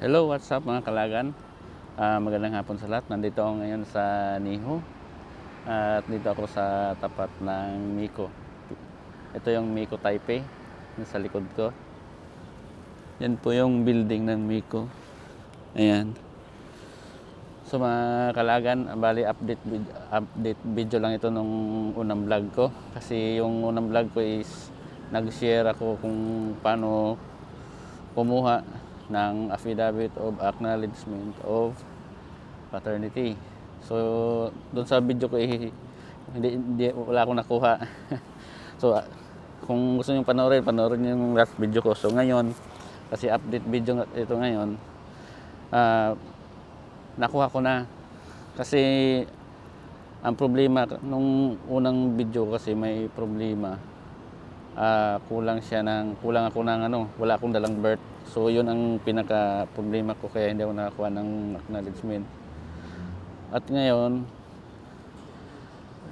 Hello, what's up mga kalagan? Ah, magandang hapon sa lahat. Nandito ako ngayon sa Niho. At dito ako sa tapat ng Miko. Ito yung Miko Taipei. Yung sa likod ko. Yan po yung building ng Miko. Ayan. So mga kalagan, bali update, vid- update video lang ito nung unang vlog ko. Kasi yung unang vlog ko is nag-share ako kung paano kumuha ng affidavit of acknowledgement of paternity. So, doon sa video ko eh, hindi, hindi wala akong nakuha. so, ah, kung gusto niyo panoorin, panoorin niyo yung last video ko. So, ngayon, kasi update video ito ngayon, ah, nakuha ko na. Kasi, ang problema, nung unang video kasi may problema ah, kulang siya ng kulang ako ng ano, wala akong dalang birth. So yun ang pinaka problema ko kaya hindi ako nakakuha ng acknowledgement. At ngayon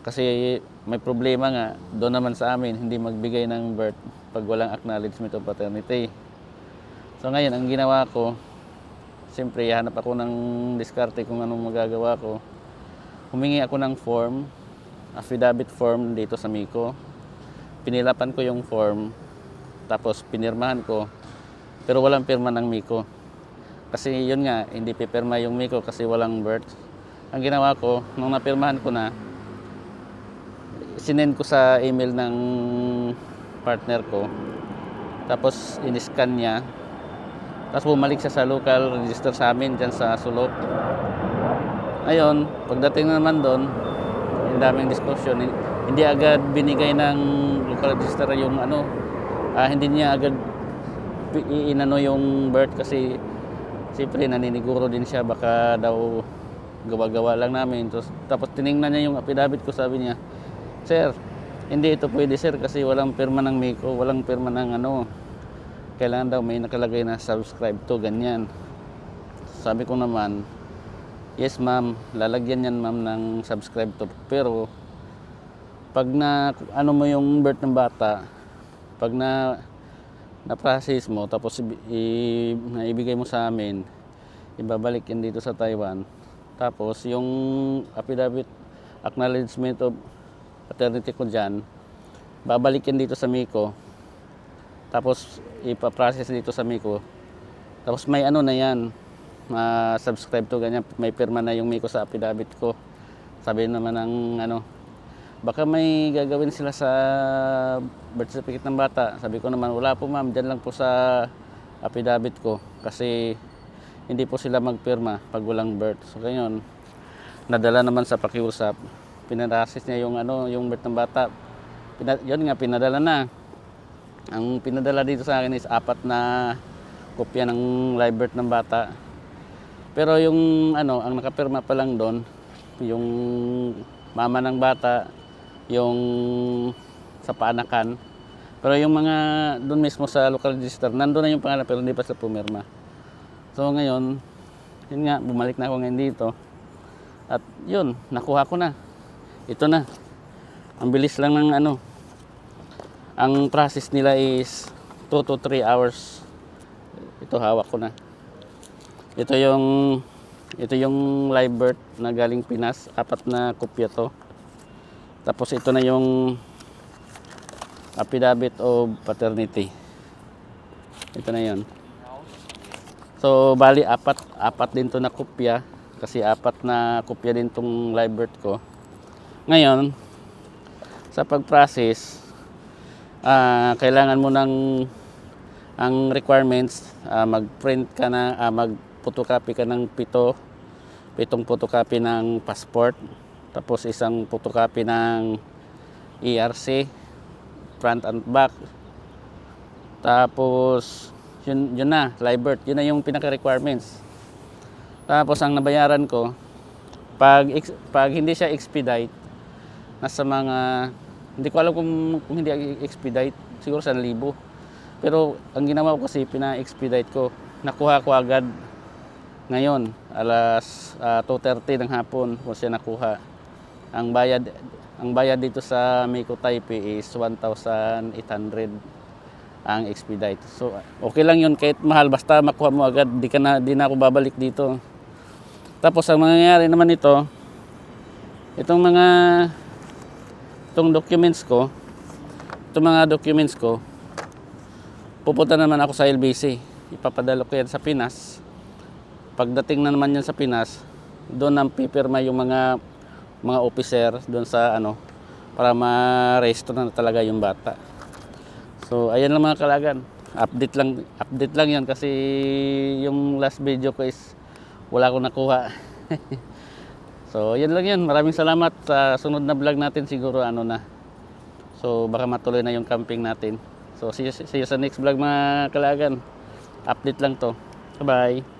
kasi may problema nga doon naman sa amin hindi magbigay ng birth pag walang acknowledgement of paternity. So ngayon ang ginawa ko siyempre hanap ako ng diskarte kung anong magagawa ko. Humingi ako ng form, affidavit form dito sa Miko pinilapan ko yung form, tapos pinirmahan ko, pero walang pirma ng Miko. Kasi yun nga, hindi pipirma yung Miko kasi walang birth. Ang ginawa ko, nung napirmahan ko na, sinend ko sa email ng partner ko, tapos in-scan niya, tapos bumalik siya sa local register sa amin dyan sa Sulok. Ayun, pagdating naman doon, ang daming discussion, hindi agad binigay ng local register yung ano, ah, hindi niya agad pi- i- inano yung birth kasi siyempre naniniguro din siya baka daw gawa-gawa lang namin. Tapos, tapos tiningnan niya yung affidavit ko sabi niya, Sir, hindi ito pwede sir kasi walang pirma ng Miko, walang pirma ng ano. Kailangan daw may nakalagay na subscribe to, ganyan. Sabi ko naman, yes ma'am, lalagyan yan ma'am ng subscribe to. Pero pag na ano mo yung birth ng bata, pag na na-process mo tapos i, naibigay mo sa amin, ibabalik yan dito sa Taiwan. Tapos yung affidavit acknowledgement of paternity ko dyan, babalik yan dito sa Miko. Tapos ipa-process dito sa Miko. Tapos may ano na yan, ma-subscribe to ganyan, may pirma na yung Miko sa affidavit ko. Sabi naman ng ano, baka may gagawin sila sa birth certificate ng bata. Sabi ko naman, wala po ma'am, dyan lang po sa affidavit ko. Kasi hindi po sila magpirma pag walang birth. So ganyan, nadala naman sa pakiusap. Pinarasis niya yung ano, yung birth ng bata. Pina, yun nga, pinadala na. Ang pinadala dito sa akin is apat na kopya ng live birth ng bata. Pero yung ano, ang nakapirma pa lang doon, yung mama ng bata, yung sa paanakan. Pero yung mga doon mismo sa local register, nandun na yung pangalan pero hindi pa sila pumirma. So ngayon, yun nga, bumalik na ako ngayon dito. At yun, nakuha ko na. Ito na. Ang bilis lang ng ano. Ang process nila is 2 to 3 hours. Ito hawak ko na. Ito yung ito yung live birth na galing Pinas, apat na kopya to. Tapos ito na yung affidavit of paternity. Ito na 'yon. So bali apat apat din to na kopya kasi apat na kopya din tong live birth ko. Ngayon, sa pag-process, ah, kailangan mo ng ang requirements, ah, mag-print ka na, ah, mag-photocopy ka ng pito, pitong photocopy ng passport, tapos isang photocopy ng ERC, front and back. Tapos, yun, yun na, live birth, yun na yung pinaka-requirements. Tapos, ang nabayaran ko, pag, pag hindi siya expedite, nasa mga, hindi ko alam kung, kung hindi expedite, siguro sa libo. Pero ang ginawa ko kasi, pina-expedite ko. Nakuha ko agad ngayon, alas ah, 2.30 ng hapon ko siya nakuha. Ang bayad, ang bayad dito sa Miko Taipei is 1,800 ang expedite. So okay lang yun kahit mahal basta makuha mo agad, di ka na di na ako babalik dito. Tapos ang mangyayari naman ito, itong mga itong documents ko, itong mga documents ko, pupunta naman ako sa LBC. Ipapadala ko yan sa Pinas. Pagdating na naman yan sa Pinas, doon ang pipirma yung mga mga officer doon sa ano para ma-register na talaga yung bata. So ayan lang mga kalagan. Update lang update lang 'yan kasi yung last video ko is wala akong nakuha. so yan lang 'yan. Maraming salamat sa sunod na vlog natin siguro ano na. So baka matuloy na yung camping natin. So see you, see you sa next vlog mga kalagan. Update lang to. Bye-bye.